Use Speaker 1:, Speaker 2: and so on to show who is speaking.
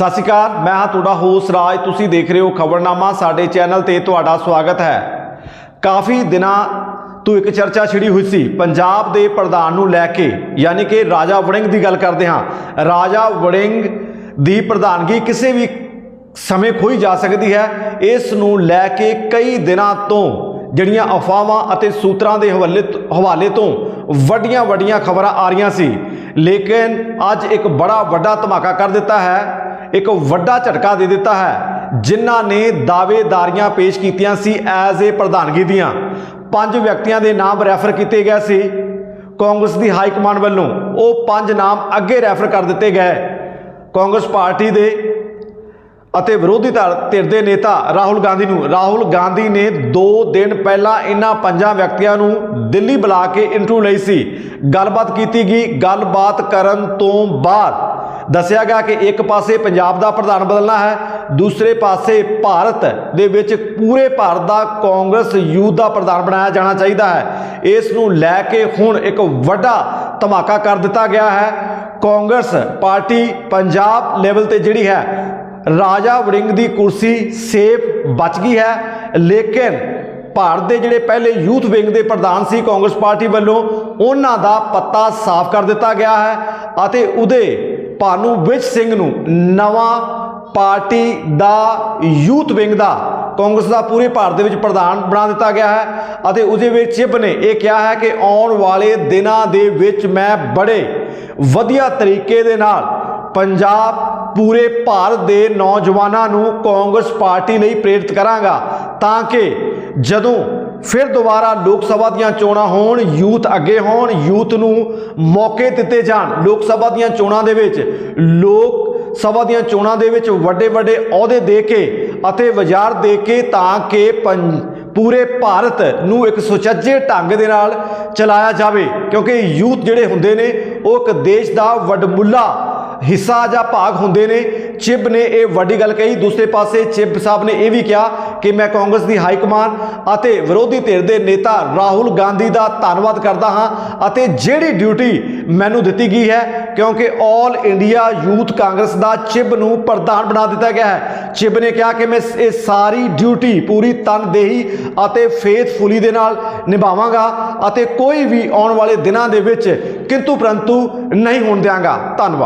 Speaker 1: ਸਤਿ ਸ਼੍ਰੀ ਅਕਾਲ, ਮੈਂ ਹਾਂ ਤੁਹਾਡਾ ਹੋਸ ਰਾਜ। ਤੁਸੀਂ ਦੇਖ ਰਹੇ ਹੋ ਖਬਰਨਾਮਾ, ਸਾਡੇ ਚੈਨਲ ਤੇ ਤੁਹਾਡਾ ਸਵਾਗਤ ਹੈ। ਕਾਫੀ ਦਿਨਾਂ ਤੋਂ ਇੱਕ ਚਰਚਾ ਛਿੜੀ ਹੋਈ ਸੀ, ਪੰਜਾਬ ਦੇ ਪ੍ਰਧਾਨ ਨੂੰ ਲੈ ਕੇ, ਯਾਨੀ ਕਿ ਰਾਜਾ ਵੜਿੰਗ ਦੀ ਗੱਲ ਕਰਦੇ ਹਾਂ। ਰਾਜਾ ਵੜਿੰਗ ਦੀ ਪ੍ਰਧਾਨਗੀ ਕਿਸੇ ਵੀ ਸਮੇਂ ਖੋਈ ਜਾ ਸਕਦੀ ਹੈ। ਇਸ ਨੂੰ ਲੈ ਕੇ ਕਈ ਦਿਨਾਂ ਤੋਂ ਜਿਹੜੀਆਂ ਅਫਵਾਹਾਂ ਅਤੇ ਸੂਤਰਾਂ ਦੇ ਹਵਾਲੇ ਹਵਾਲੇ ਤੋਂ ਵੱਡੀਆਂ ਵੱਡੀਆਂ ਖਬਰਾਂ ਆ ਰਹੀਆਂ ਸੀ। ਲੇਕਿਨ ਅੱਜ ਇੱਕ ਬੜਾ ਵੱਡਾ ਧਮਾਕਾ ਕਰ ਦਿੱਤਾ ਹੈ। ਇੱਕ ਵੱਡਾ ਝਟਕਾ ਦੇ ਦਿੱਤਾ ਹੈ। ਜਿਨ੍ਹਾਂ ਨੇ ਦਾਅਵੇਦਾਰੀਆਂ ਪੇਸ਼ ਕੀਤੀਆਂ ਸੀ ਐਜ਼ ਏ ਪ੍ਰਧਾਨਗੀ ਦੀਆਂ। ਪੰਜ ਵਿਅਕਤੀਆਂ ਦੇ ਨਾਮ ਰੈਫਰ ਕੀਤੇ ਗਏ ਸੀ। ਕਾਂਗਰਸ ਦੀ ਹਾਈ ਕਮਾਂਡ ਵੱਲੋਂ ਉਹ ਪੰਜ ਨਾਮ ਅੱਗੇ ਰੈਫਰ ਕਰ ਦਿੱਤੇ ਗਏ। ਕਾਂਗਰਸ ਪਾਰਟੀ ਦੇ ਅਤੇ ਵਿਰੋਧੀ ਧਿਰ ਧਿਰ ਦੇ ਨੇਤਾ ਰਾਹੁਲ ਗਾਂਧੀ ਨੂੰ ਰਾਹੁਲ ਗਾਂਧੀ ਨੇ 2 ਦਿਨ ਪਹਿਲਾਂ ਇਹਨਾਂ ਪੰਜਾਂ ਵਿਅਕਤੀਆਂ ਨੂੰ ਦਿੱਲੀ ਬੁਲਾ ਕੇ ਇੰਟਰਵਿਊ ਲਈ ਸੀ। ਗੱਲਬਾਤ ਕੀਤੀ ਗਈ। ਗੱਲਬਾਤ ਕਰਨ ਤੋਂ ਬਾਅਦ ਦੱਸਿਆ ਗਿਆ ਕਿ ਇੱਕ ਪਾਸੇ ਪੰਜਾਬ ਦਾ ਪ੍ਰਧਾਨ ਬਦਲਣਾ ਹੈ, ਦੂਸਰੇ ਪਾਸੇ ਭਾਰਤ ਦੇ ਵਿੱਚ ਪੂਰੇ ਭਾਰਤ ਦਾ ਕਾਂਗਰਸ ਯੂਥ ਦਾ ਪ੍ਰਧਾਨ ਬਣਾਇਆ ਜਾਣਾ ਚਾਹੀਦਾ ਹੈ। ਇਸ ਨੂੰ ਲੈ ਕੇ ਹੁਣ ਇੱਕ ਵੱਡਾ ਧਮਾਕਾ ਕਰ ਦਿੱਤਾ ਗਿਆ ਹੈ। ਕਾਂਗਰਸ ਪਾਰਟੀ ਪੰਜਾਬ ਲੈਵਲ ਤੇ ਜਿਹੜੀ ਹੈ, ਰਾਜਾ ਵੜਿੰਗ ਦੀ ਕੁਰਸੀ ਸੇਫ ਬਚ ਗਈ ਹੈ। ਲੇਕਿਨ ਭਾਰਤ ਦੇ ਜਿਹੜੇ ਪਹਿਲੇ ਯੂਥ ਵਿੰਗ ਦੇ ਪ੍ਰਧਾਨ ਸੀ ਕਾਂਗਰਸ ਪਾਰਟੀ ਵੱਲੋਂ, ਉਹਨਾਂ ਦਾ ਪੱਤਾ ਸਾਫ਼ ਕਰ ਦਿੱਤਾ ਗਿਆ ਹੈ ਅਤੇ ਉਹਦੇ ਭਾਨੂ ਵਿਜ ਸਿੰਘ ਨੂੰ ਨਵਾਂ ਪਾਰਟੀ ਦਾ ਯੂਥ ਵਿੰਗ ਦਾ ਕਾਂਗਰਸ ਦਾ ਪੂਰੇ ਭਾਰਤ ਦੇ ਵਿੱਚ ਪ੍ਰਧਾਨ ਬਣਾ ਦਿੱਤਾ ਗਿਆ ਹੈ ਅਤੇ ਉਹਦੇ ਵਿੱਚ ਚਿਪ ਨੇ ਇਹ ਕਿਹਾ ਹੈ ਕਿ ਆਉਣ ਵਾਲੇ ਦਿਨਾਂ ਦੇ ਵਿੱਚ ਮੈਂ ਬੜੇ ਵਧੀਆ ਤਰੀਕੇ ਦੇ ਨਾਲ ਪੰਜਾਬ ਪੂਰੇ ਭਾਰਤ ਦੇ ਨੌਜਵਾਨਾਂ ਨੂੰ ਕਾਂਗਰਸ ਪਾਰਟੀ ਲਈ ਪ੍ਰੇਰਿਤ ਕਰਾਂਗਾ ਤਾਂ ਕਿ ਜਦੋਂ ਫਿਰ ਦੁਬਾਰਾ ਲੋਕ ਸਭਾ ਦੀਆਂ ਚੋਣਾਂ ਹੋਣ, ਯੂਥ ਅੱਗੇ ਹੋਣ, ਯੂਥ ਨੂੰ ਮੌਕੇ ਦਿੱਤੇ ਜਾਣ। ਲੋਕ ਸਭਾ ਦੀਆਂ ਚੋਣਾਂ ਦੇ ਵਿੱਚ, ਲੋਕ ਸਭਾ ਦੀਆਂ ਚੋਣਾਂ ਦੇ ਵਿੱਚ ਵੱਡੇ ਵੱਡੇ ਅਹੁਦੇ ਦੇ ਕੇ ਅਤੇ ਵਜ਼ਾਰ ਦੇ ਕੇ ਤਾਂ ਕਿ ਪੰ, ਪੂਰੇ ਭਾਰਤ ਨੂੰ ਇੱਕ ਸੁਚੱਜੇ ਢੰਗ ਦੇ ਨਾਲ ਚਲਾਇਆ ਜਾਵੇ। ਕਿਉਂਕਿ ਯੂਥ ਜਿਹੜੇ ਹੁੰਦੇ ਨੇ, ਉਹ ਇੱਕ ਦੇਸ਼ ਦਾ ਵੱਡਮੁੱਲਾ ਹਿੱਸਾ ਜਾਂ ਭਾਗ ਹੁੰਦੇ ਨੇ। ਚਿਬ ਨੇ ਇਹ ਵੱਡੀ ਗੱਲ ਕਹੀ। ਦੂਸਰੇ ਪਾਸੇ ਚਿਬ ਸਾਹਿਬ ਨੇ ਇਹ ਵੀ ਕਿਹਾ ਕਿ ਮੈਂ ਕਾਂਗਰਸ ਦੀ ਹਾਈ ਕਮਾਨ ਅਤੇ ਵਿਰੋਧੀ ਧਿਰ ਦੇ ਨੇਤਾ ਰਾਹੁਲ ਗਾਂਧੀ ਦਾ ਧੰਨਵਾਦ ਕਰਦਾ ਹਾਂ ਅਤੇ ਜਿਹੜੀ ਡਿਊਟੀ ਮੈਨੂੰ ਦਿੱਤੀ ਗਈ ਹੈ, ਕਿਉਂਕਿ 올 ਇੰਡੀਆ ਯੂਥ ਕਾਂਗਰਸ ਦਾ ਚਿਬ ਨੂੰ ਪ੍ਰਧਾਨ ਬਣਾ ਦਿੱਤਾ ਗਿਆ ਹੈ। ਚਿਬ ਨੇ ਕਿਹਾ ਕਿ ਮੈਂ ਇਹ ਸਾਰੀ ਡਿਊਟੀ ਪੂਰੀ ਤਨਦੇਹੀ ਅਤੇ ਫੇਥਫੁਲੀ ਦੇ ਨਾਲ ਨਿਭਾਵਾਂਗਾ ਅਤੇ ਕੋਈ ਵੀ ਆਉਣ ਵਾਲੇ ਦਿਨਾਂ ਦੇ ਵਿੱਚ ਕਿੰਤੂ ਪਰੰਤੂ ਨਹੀਂ ਹੋਣ ਦਿਆਂਗਾ। ਧੰਨਵਾਦ।